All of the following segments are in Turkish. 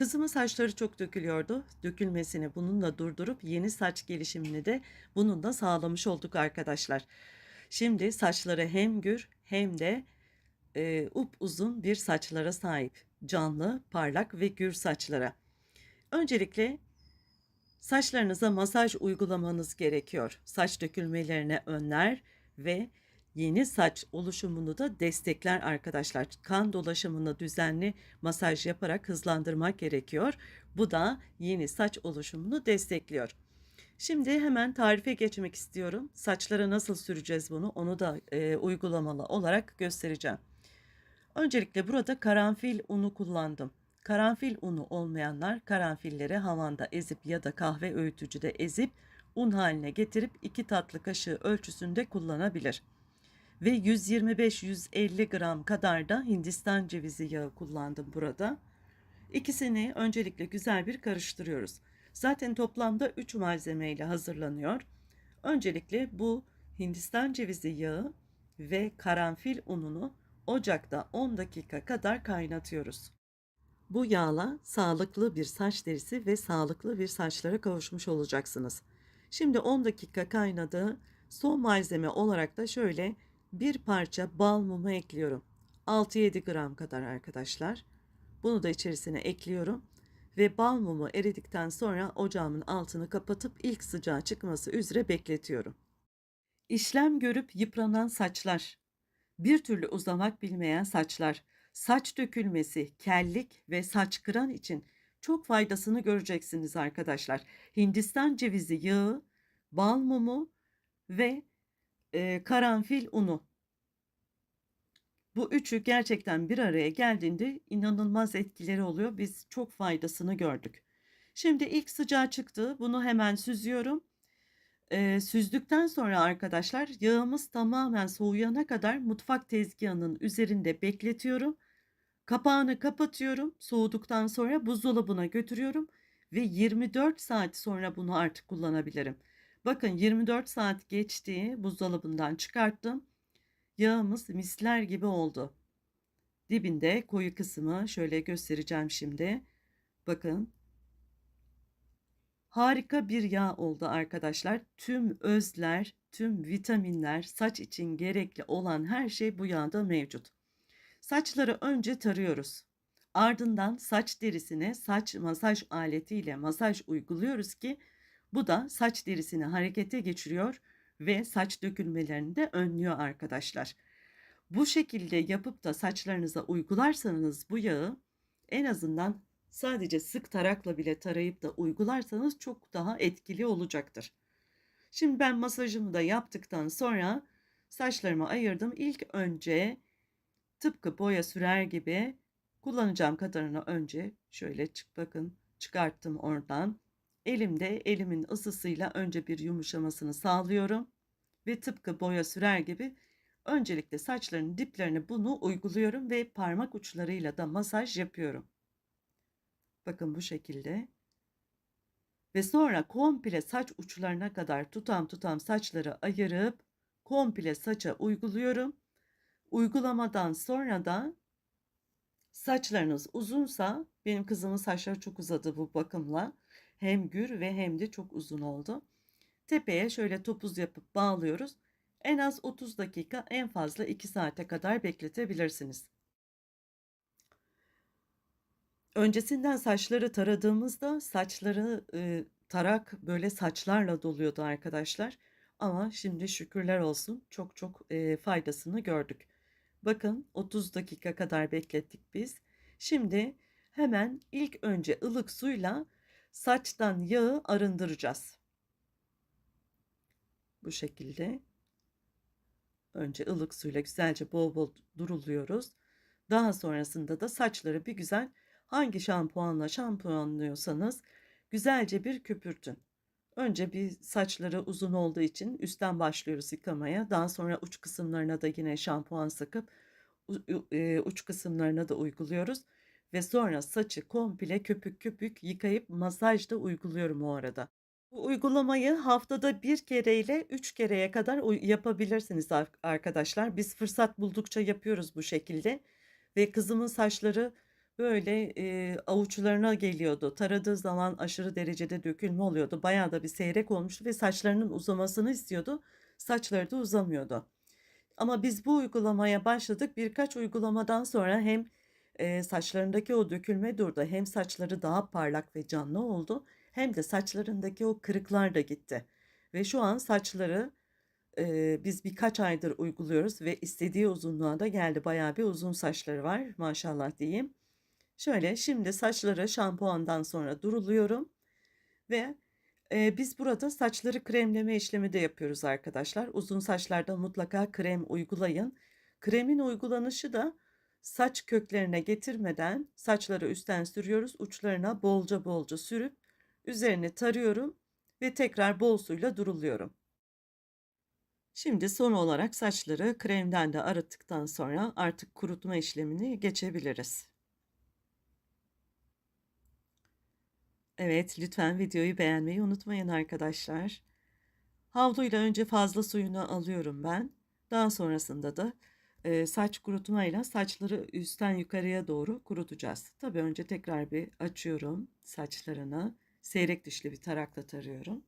Kızımın saçları çok dökülüyordu. Dökülmesini bununla durdurup yeni saç gelişimini de bununla sağlamış olduk arkadaşlar. Şimdi saçları hem gür hem de e, upuzun bir saçlara sahip. Canlı, parlak ve gür saçlara. Öncelikle saçlarınıza masaj uygulamanız gerekiyor. Saç dökülmelerini önler ve yeni saç oluşumunu da destekler arkadaşlar. Kan dolaşımını düzenli masaj yaparak hızlandırmak gerekiyor. Bu da yeni saç oluşumunu destekliyor. Şimdi hemen tarife geçmek istiyorum. Saçlara nasıl süreceğiz bunu onu da e, uygulamalı olarak göstereceğim. Öncelikle burada karanfil unu kullandım. Karanfil unu olmayanlar karanfilleri havanda ezip ya da kahve öğütücüde ezip un haline getirip 2 tatlı kaşığı ölçüsünde kullanabilir. Ve 125-150 gram kadar da Hindistan cevizi yağı kullandım burada. İkisini öncelikle güzel bir karıştırıyoruz. Zaten toplamda 3 malzeme ile hazırlanıyor. Öncelikle bu Hindistan cevizi yağı ve karanfil ununu ocakta 10 dakika kadar kaynatıyoruz. Bu yağla sağlıklı bir saç derisi ve sağlıklı bir saçlara kavuşmuş olacaksınız. Şimdi 10 dakika kaynadı. Son malzeme olarak da şöyle bir parça bal mumu ekliyorum. 6-7 gram kadar arkadaşlar. Bunu da içerisine ekliyorum ve bal mumu eridikten sonra ocağımın altını kapatıp ilk sıcağı çıkması üzere bekletiyorum. İşlem görüp yıpranan saçlar, bir türlü uzamak bilmeyen saçlar, saç dökülmesi, kellik ve saç kıran için çok faydasını göreceksiniz arkadaşlar. Hindistan cevizi yağı, bal mumu ve e, karanfil unu. Bu üçü gerçekten bir araya geldiğinde inanılmaz etkileri oluyor. Biz çok faydasını gördük. Şimdi ilk sıcağı çıktı. Bunu hemen süzüyorum. Ee, süzdükten sonra arkadaşlar yağımız tamamen soğuyana kadar mutfak tezgahının üzerinde bekletiyorum. Kapağını kapatıyorum. Soğuduktan sonra buzdolabına götürüyorum ve 24 saat sonra bunu artık kullanabilirim. Bakın 24 saat geçti. Buzdolabından çıkarttım. Yağımız misler gibi oldu. Dibinde koyu kısmı şöyle göstereceğim şimdi. Bakın. Harika bir yağ oldu arkadaşlar. Tüm özler, tüm vitaminler, saç için gerekli olan her şey bu yağda mevcut. Saçları önce tarıyoruz. Ardından saç derisine saç masaj aletiyle masaj uyguluyoruz ki bu da saç derisini harekete geçiriyor ve saç dökülmelerini de önlüyor arkadaşlar. Bu şekilde yapıp da saçlarınıza uygularsanız bu yağı en azından sadece sık tarakla bile tarayıp da uygularsanız çok daha etkili olacaktır. Şimdi ben masajımı da yaptıktan sonra saçlarımı ayırdım. İlk önce tıpkı boya sürer gibi kullanacağım kadarını önce şöyle çık bakın çıkarttım oradan. Elimde elimin ısısıyla önce bir yumuşamasını sağlıyorum ve tıpkı boya sürer gibi öncelikle saçların diplerine bunu uyguluyorum ve parmak uçlarıyla da masaj yapıyorum. Bakın bu şekilde. Ve sonra komple saç uçlarına kadar tutam tutam saçları ayırıp komple saça uyguluyorum. Uygulamadan sonra da saçlarınız uzunsa benim kızımın saçları çok uzadı bu bakımla. Hem gür ve hem de çok uzun oldu. Tepeye şöyle topuz yapıp bağlıyoruz. En az 30 dakika en fazla 2 saate kadar bekletebilirsiniz. Öncesinden saçları taradığımızda saçları e, tarak böyle saçlarla doluyordu arkadaşlar. Ama şimdi şükürler olsun çok çok e, faydasını gördük. Bakın 30 dakika kadar beklettik biz. Şimdi hemen ilk önce ılık suyla saçtan yağı arındıracağız. Bu şekilde. Önce ılık suyla güzelce bol bol duruluyoruz. Daha sonrasında da saçları bir güzel hangi şampuanla şampuanlıyorsanız güzelce bir köpürtün. Önce bir saçları uzun olduğu için üstten başlıyoruz yıkamaya. Daha sonra uç kısımlarına da yine şampuan sıkıp e, uç kısımlarına da uyguluyoruz. Ve sonra saçı komple köpük köpük yıkayıp masaj da uyguluyorum o arada. Bu uygulamayı haftada bir kere ile üç kereye kadar yapabilirsiniz arkadaşlar. Biz fırsat buldukça yapıyoruz bu şekilde. Ve kızımın saçları böyle, eee, avuçlarına geliyordu. Taradığı zaman aşırı derecede dökülme oluyordu. Bayağı da bir seyrek olmuştu ve saçlarının uzamasını istiyordu. Saçları da uzamıyordu. Ama biz bu uygulamaya başladık. Birkaç uygulamadan sonra hem, eee, saçlarındaki o dökülme durdu, hem saçları daha parlak ve canlı oldu hem de saçlarındaki o kırıklar da gitti. Ve şu an saçları, eee, biz birkaç aydır uyguluyoruz ve istediği uzunluğa da geldi. Bayağı bir uzun saçları var maşallah diyeyim. Şöyle, şimdi saçları şampuandan sonra duruluyorum ve, eee, biz burada saçları kremleme işlemi de yapıyoruz arkadaşlar. Uzun saçlarda mutlaka krem uygulayın. Kremin uygulanışı da saç köklerine getirmeden saçları üstten sürüyoruz. Uçlarına bolca bolca sürüp üzerini tarıyorum ve tekrar bol suyla duruluyorum. Şimdi son olarak saçları kremden de arıttıktan sonra artık kurutma işlemini geçebiliriz. Evet, lütfen videoyu beğenmeyi unutmayın arkadaşlar. Havluyla önce fazla suyunu alıyorum ben. Daha sonrasında da, eee, saç kurutmayla saçları üstten yukarıya doğru kurutacağız. Tabii önce tekrar bir açıyorum saçlarını. Seyrek dişli bir tarakla tarıyorum.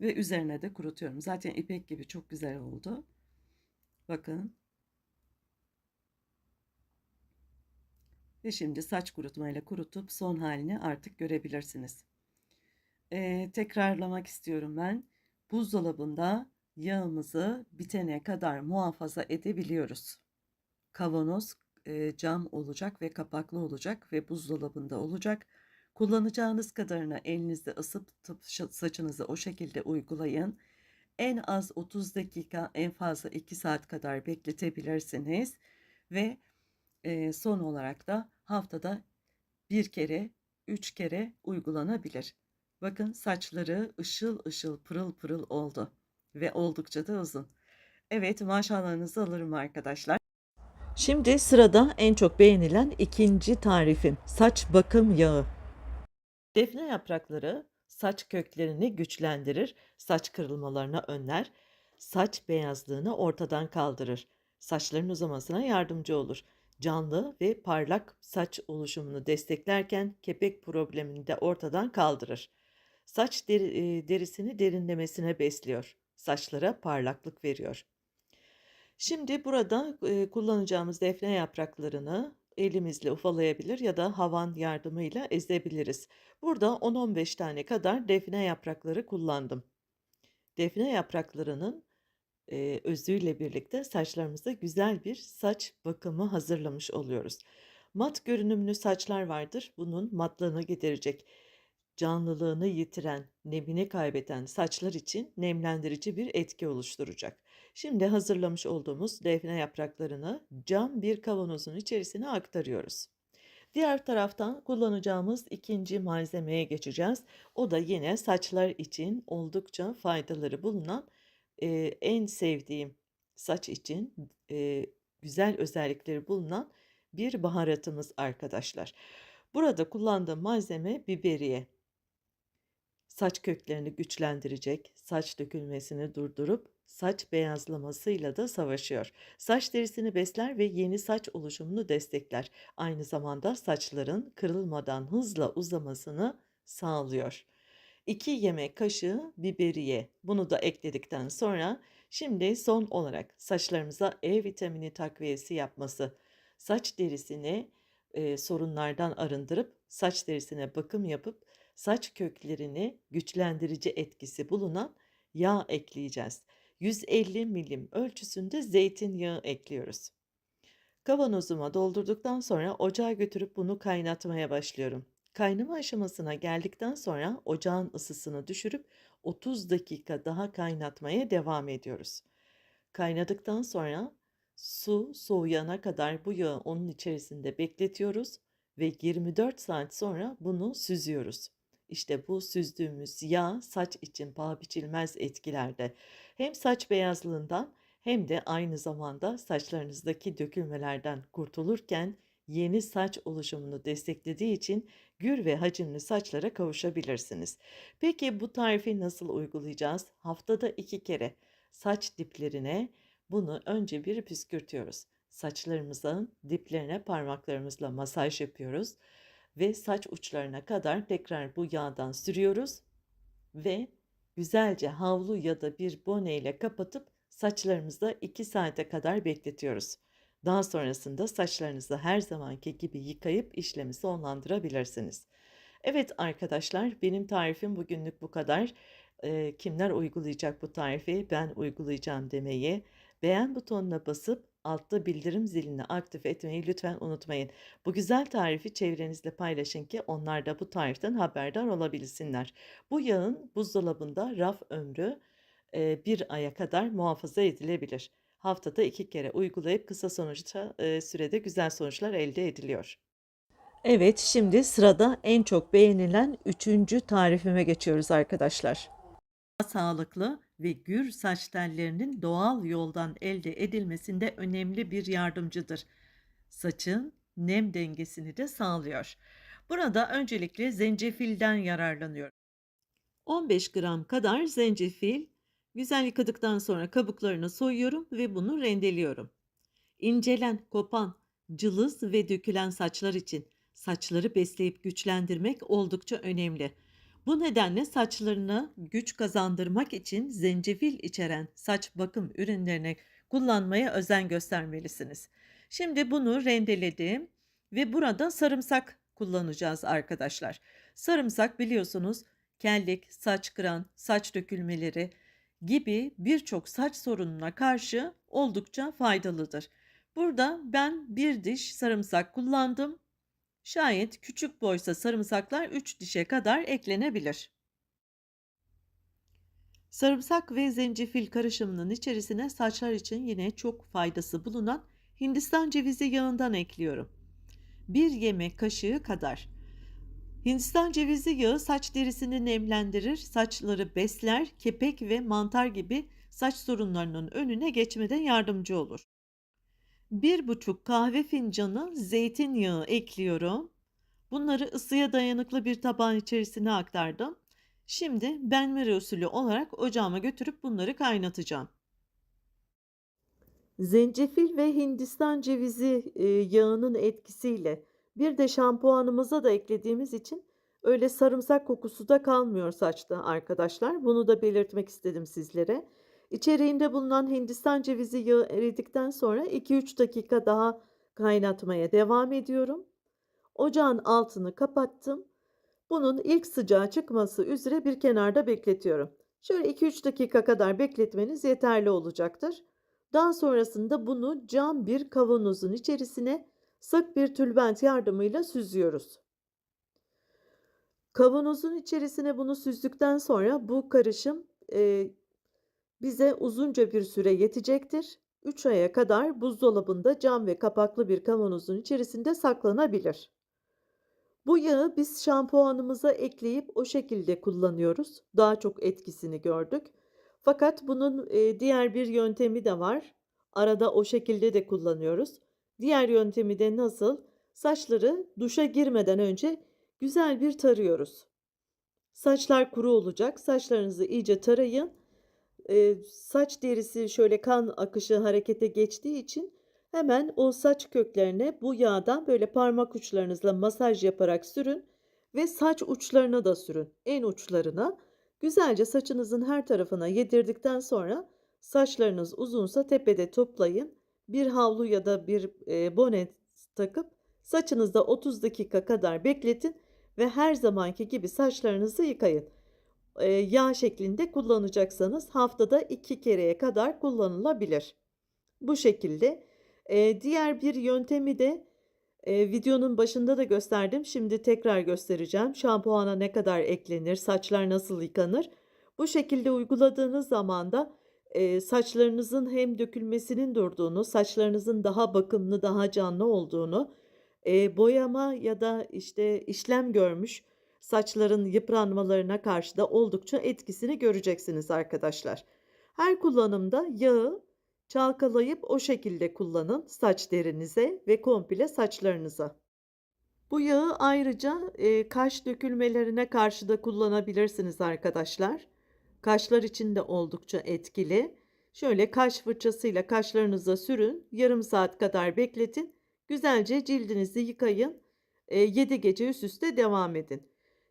Ve üzerine de kurutuyorum. Zaten ipek gibi çok güzel oldu. Bakın. Ve şimdi saç kurutmayla kurutup son halini artık görebilirsiniz. Eee, tekrarlamak istiyorum ben. Buzdolabında yağımızı bitene kadar muhafaza edebiliyoruz. Kavanoz, eee, cam olacak ve kapaklı olacak ve buzdolabında olacak. Kullanacağınız kadarını elinizde ısıtıp saçınızı o şekilde uygulayın. En az 30 dakika, en fazla 2 saat kadar bekletebilirsiniz ve, eee, son olarak da haftada 1 kere, 3 kere uygulanabilir. Bakın saçları ışıl ışıl, pırıl pırıl oldu ve oldukça da uzun. Evet, maşallahınızı alırım arkadaşlar. Şimdi sırada en çok beğenilen 2'nci tarifim, saç bakım yağı. Defne yaprakları saç köklerini güçlendirir, saç kırılmalarını önler, saç beyazlığını ortadan kaldırır. Saçların uzamasına yardımcı olur. Canlı ve parlak saç oluşumunu desteklerken kepek problemini de ortadan kaldırır. Saç deri, eee, derisini derinlemesine besliyor. Saçlara parlaklık veriyor. Şimdi burada, kullanacağımız defne yapraklarını elimizle ufalayabilir ya da havan yardımıyla ezebiliriz. Burada 10-15 tane kadar defne yaprakları kullandım. Defne yapraklarının, özüyle birlikte saçlarımıza güzel bir saç bakımı hazırlamış oluyoruz. Mat görünümlü saçlar vardır. Bunun matlığını giderecek. Canlılığını yitiren, nemini kaybeden saçlar için nemlendirici bir etki oluşturacak. Şimdi hazırlamış olduğumuz defne yapraklarını cam bir kavanozun içerisine aktarıyoruz. Diğer taraftan kullanacağımız ikinci malzemeye geçeceğiz. O da yine saçlar için oldukça faydaları bulunan, eee, en sevdiğim saç için, eee, güzel özellikleri bulunan bir baharatımız arkadaşlar. Burada kullandığım malzeme biberiye. Saç köklerini güçlendirecek, saç dökülmesini durdurup saç beyazlamasıyla da savaşıyor. Saç derisini besler ve yeni saç oluşumunu destekler. Aynı zamanda saçların kırılmadan hızla uzamasını sağlıyor. 2 yemek kaşığı biberiye. Bunu da ekledikten sonra şimdi son olarak saçlarımıza E vitamini takviyesi yapması. Saç derisini, eee, sorunlardan arındırıp saç derisine bakım yapıp saç köklerini güçlendirici etkisi bulunan yağ ekleyeceğiz. 150 milim ölçüsünde zeytinyağı ekliyoruz. Kavanozuma doldurduktan sonra ocağa götürüp bunu kaynatmaya başlıyorum. Kaynama aşamasına geldikten sonra ocağın ısısını düşürüp 30 dakika daha kaynatmaya devam ediyoruz. Kaynadıktan sonra su soğuyana kadar bu yağı onun içerisinde bekletiyoruz ve 24 saat sonra bunu süzüyoruz. İşte bu süzdüğümüz yağ saç için paha biçilmez etkilerde. Hem saç beyazlığından hem de aynı zamanda saçlarınızdaki dökülmelerden kurtulurken yeni saç oluşumunu desteklediği için gür ve hacimli saçlara kavuşabilirsiniz. Peki bu tarifi nasıl uygulayacağız? Haftada iki kere saç diplerine bunu önce bir püskürtüyoruz. saçlarımızın diplerine parmaklarımızla masaj yapıyoruz ve saç uçlarına kadar tekrar bu yağdan sürüyoruz ve güzelce havlu ya da bir bone ile kapatıp saçlarımızda 2 saate kadar bekletiyoruz. Daha sonrasında saçlarınızı her zamanki gibi yıkayıp işlemi sonlandırabilirsiniz. Evet arkadaşlar benim tarifim bugünlük bu kadar. Eee, kimler uygulayacak bu tarifi? Ben uygulayacağım demeyi, beğen butonuna basıp altta bildirim zilini aktif etmeyi lütfen unutmayın. Bu güzel tarifi çevrenizle paylaşın ki onlar da bu tariften haberdar olabilsinler. Bu yağın buzdolabında raf ömrü eee, bir aya kadar muhafaza edilebilir. Haftada iki kere uygulayıp kısa sonuçta eee, sürede güzel sonuçlar elde ediliyor. Evet, şimdi sırada en çok beğenilen üçüncü tarifime geçiyoruz arkadaşlar. Sağlıklı ve gür saç tellerinin doğal yoldan elde edilmesinde önemli bir yardımcıdır. Saçın nem dengesini de sağlıyor. Burada öncelikle zencefilden yararlanıyorum. 15 gram kadar zencefil, güzel yıkadıktan sonra kabuklarını soyuyorum ve bunu rendeliyorum. İncelen, kopan, cılız ve dökülen saçlar için saçları besleyip güçlendirmek oldukça önemli. Bu nedenle saçlarına güç kazandırmak için zencefil içeren saç bakım ürünlerini kullanmaya özen göstermelisiniz. Şimdi bunu rendeledim ve burada sarımsak kullanacağız arkadaşlar. Sarımsak biliyorsunuz kellik, saç kıran, saç dökülmeleri gibi birçok saç sorununa karşı oldukça faydalıdır. Burada ben bir diş sarımsak kullandım. Şayet küçük boysa sarımsaklar 3 dişe kadar eklenebilir. Sarımsak ve zencefil karışımının içerisine saçlar için yine çok faydası bulunan Hindistan cevizi yağından ekliyorum. 1 yemek kaşığı kadar. Hindistan cevizi yağı saç derisini nemlendirir, saçları besler, kepek ve mantar gibi saç sorunlarının önüne geçmede yardımcı olur. 1,5 kahve fincanı zeytinyağı ekliyorum. Bunları ısıya dayanıklı bir tabağın içerisine aktardım. Şimdi benmari usulü olarak ocağıma götürüp bunları kaynatacağım. Zencefil ve Hindistan cevizi e, yağının etkisiyle bir de şampuanımıza da eklediğimiz için öyle sarımsak kokusu da kalmıyor saçta arkadaşlar. Bunu da belirtmek istedim sizlere. İçeriğinde bulunan Hindistan cevizi yağı eridikten sonra 2-3 dakika daha kaynatmaya devam ediyorum. Ocağın altını kapattım. Bunun ilk sıcağı çıkması üzere bir kenarda bekletiyorum. Şöyle 2-3 dakika kadar bekletmeniz yeterli olacaktır. Daha sonrasında bunu cam bir kavanozun içerisine sık bir tülbent yardımıyla süzüyoruz. Kavanozun içerisine bunu süzdükten sonra bu karışım e, bize uzunca bir süre yetecektir. 3 aya kadar buzdolabında cam ve kapaklı bir kavanozun içerisinde saklanabilir. Bu yağı biz şampuanımıza ekleyip o şekilde kullanıyoruz. Daha çok etkisini gördük. Fakat bunun e, diğer bir yöntemi de var. Arada o şekilde de kullanıyoruz. Diğer yöntemi de nasıl? Saçları duşa girmeden önce güzel bir tarıyoruz. Saçlar kuru olacak. Saçlarınızı iyice tarayın. Ee, saç derisi şöyle kan akışı harekete geçtiği için hemen o saç köklerine bu yağdan böyle parmak uçlarınızla masaj yaparak sürün ve saç uçlarına da sürün. En uçlarına güzelce saçınızın her tarafına yedirdikten sonra saçlarınız uzunsa tepede toplayın. Bir havlu ya da bir e, bone takıp saçınızda 30 dakika kadar bekletin ve her zamanki gibi saçlarınızı yıkayın. Yağ şeklinde kullanacaksanız haftada 2 kereye kadar kullanılabilir. Bu şekilde. Diğer bir yöntemi de videonun başında da gösterdim. Şimdi tekrar göstereceğim. Şampuana ne kadar eklenir, saçlar nasıl yıkanır. Bu şekilde uyguladığınız zaman da saçlarınızın hem dökülmesinin durduğunu, saçlarınızın daha bakımlı, daha canlı olduğunu, boyama ya da işte işlem görmüş saçların yıpranmalarına karşı da oldukça etkisini göreceksiniz arkadaşlar. Her kullanımda yağı çalkalayıp o şekilde kullanın saç derinize ve komple saçlarınıza. Bu yağı ayrıca e, kaş dökülmelerine karşı da kullanabilirsiniz arkadaşlar. Kaşlar için de oldukça etkili. Şöyle kaş fırçasıyla kaşlarınıza sürün. Yarım saat kadar bekletin. Güzelce cildinizi yıkayın. Eee, 7 gece üst üste devam edin.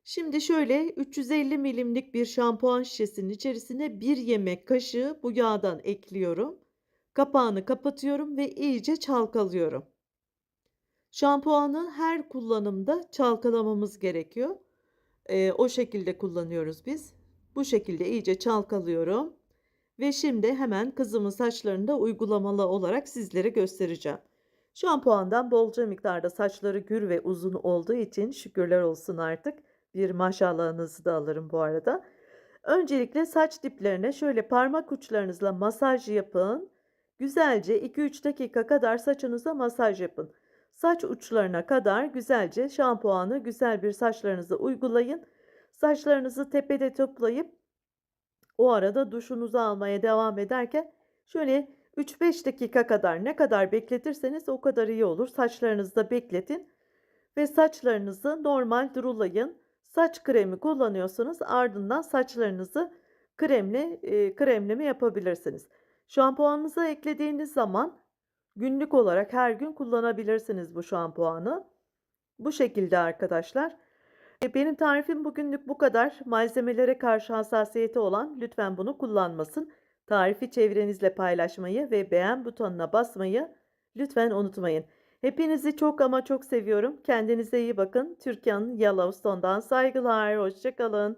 Şimdi şöyle 350 milimlik bir şampuan şişesinin içerisine 1 yemek kaşığı bu yağdan ekliyorum. Kapağını kapatıyorum ve iyice çalkalıyorum. Şampuanı her kullanımda çalkalamamız gerekiyor. Eee, o şekilde kullanıyoruz biz. Bu şekilde iyice çalkalıyorum ve şimdi hemen kızımın saçlarında uygulamalı olarak sizlere göstereceğim. Şampuandan bolca miktarda saçları gür ve uzun olduğu için şükürler olsun artık. Bir maşallahınızı da alırım bu arada. Öncelikle saç diplerine şöyle parmak uçlarınızla masaj yapın. Güzelce 2-3 dakika kadar saçınıza masaj yapın. Saç uçlarına kadar güzelce şampuanı güzel bir saçlarınıza uygulayın. Saçlarınızı tepede toplayıp o arada duşunuzu almaya devam ederken şöyle 3-5 dakika kadar ne kadar bekletirseniz o kadar iyi olur. Saçlarınızı da bekletin ve saçlarınızı normal durulayın. Saç kremi kullanıyorsanız ardından saçlarınızı kremle kremleme yapabilirsiniz. Şampuanınıza eklediğiniz zaman günlük olarak her gün kullanabilirsiniz bu şampuanı. Bu şekilde arkadaşlar. E, benim tarifim bugünlük bu kadar. Malzemelere karşı hassasiyeti olan lütfen bunu kullanmasın. Tarifi çevrenizle paylaşmayı ve beğen butonuna basmayı lütfen unutmayın. Hepinizi çok ama çok seviyorum. Kendinize iyi bakın. Türkiye'nin Yellowstone'dan saygılar. Hoşça kalın.